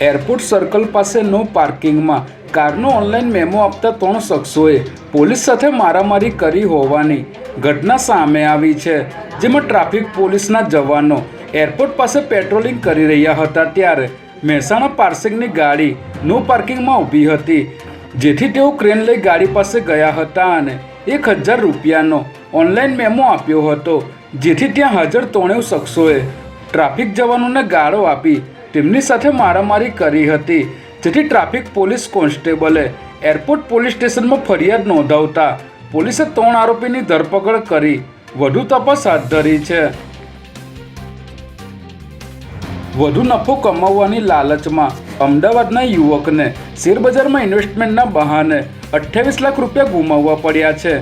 Airport circle પાસે નો પાર્કિંગમાં. કારનો ઓનલાઈન મેમો આપતા ત્રણ શખ્સોએ પોલીસ સાથે મારામારી કરી હોવાની ઘટના સામે આવી છે, જેમાં ટ્રાફિક પોલીસના જવાનો એરપોર્ટ પાસે પેટ્રોલિંગ કરી રહ્યા હતા ત્યારે મહેસાણા પાર્સિંગની ગાડી નો પાર્કિંગમાં ઊભી હતી, જેથી તેઓ ક્રેન લઈ ગાડી પાસે ગયા હતા અને એક હજાર રૂપિયાનો ઓનલાઈન મેમો આપ્યો હતો, જેથી ત્યાં હાજર ત્રણેય શખ્સોએ ટ્રાફિક જવાનોને ગાળો આપી તેમની સાથે મારામારી કરી હતી. જેથી ટ્રાફિક પોલીસ કોન્સ્ટેબલે એરપોર્ટ પોલીસ સ્ટેશનમાં ફરિયાદ નોંધાવતા પોલીસે ત્રણ આરોપીની ધરપકડ કરી. વધુ તપાસ હાથ ધરી છે. વધુ નફો કમાવવાની લાલચમાં અમદાવાદના યુવકને શેરબજારમાં ઇન્વેસ્ટમેન્ટના બહાને અઠ્યાવીસ લાખ રૂપિયા ગુમાવવા પડ્યા છે.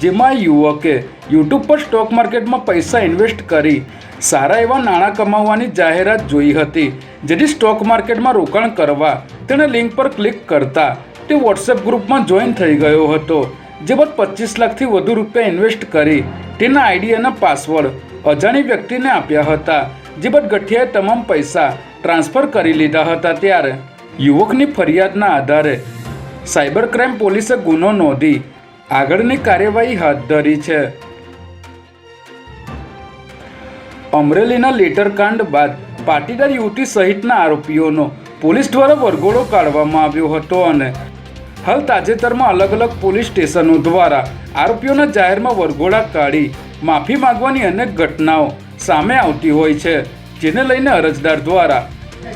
જેમાં યુવકે યુટ્યુબ પર સ્ટોક માર્કેટમાં પૈસા ઇન્વેસ્ટ કરી સારા એવા નાણાં કમાવવાની જાહેરાત જોઈ હતી, જેથી સ્ટોક માર્કેટમાં રોકાણ કરવા તેણે લિંક પર ક્લિક કરતા તે વોટ્સએપ ગ્રુપમાં જોઈન થઈ ગયો હતો જે બાદ પચીસ લાખથી વધુ રૂપિયા ઇન્વેસ્ટ કરી તેના આઈડી અને પાસવર્ડ અજાણી વ્યક્તિને આપ્યા હતા જે બાદ ગઠિયાએ તમામ પૈસા ટ્રાન્સફર કરી લીધા હતા ત્યારે યુવકની ફરિયાદના આધારે સાયબર ક્રાઇમ પોલીસે ગુનો નોંધી આગળની કાર્યવાહી હાથ ધરી છે. અમરેલીના લેટર કાંડ બાદ પાટીદાર યુવતી સહિતના આરોપીઓનો પોલીસ દ્વારા વરઘોડો કાઢવામાં આવ્યો હતો અને હાલ તાજેતરમાં અલગ અલગ પોલીસ સ્ટેશનો દ્વારા આરોપીઓના જાહેરમાં વરઘોડા કાઢી માફી માંગવાની અનેક ઘટનાઓ સામે આવતી હોય છે, જેને લઈને અરજદાર દ્વારા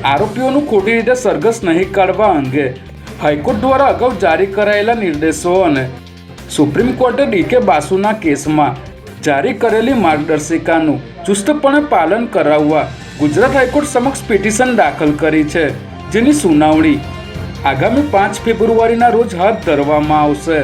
આરોપીઓનું ખોટી રીતે સરઘસ નહીં કાઢવા અંગે હાઈકોર્ટ દ્વારા અગાઉ જારી કરાયેલા નિર્દેશો અને સુપ્રીમ કોર્ટે ડીકે બાસુના કેસમાં જારી કરેલી માર્ગદર્શિકાનું ચુસ્તપણે પાલન કરાવવા ગુજરાત હાઈકોર્ટ સમક્ષ પિટિશન દાખલ કરી છે, જેની સુનાવણી આગામી પાંચ ફેબ્રુઆરીના રોજ હાથ ધરવામાં આવશે.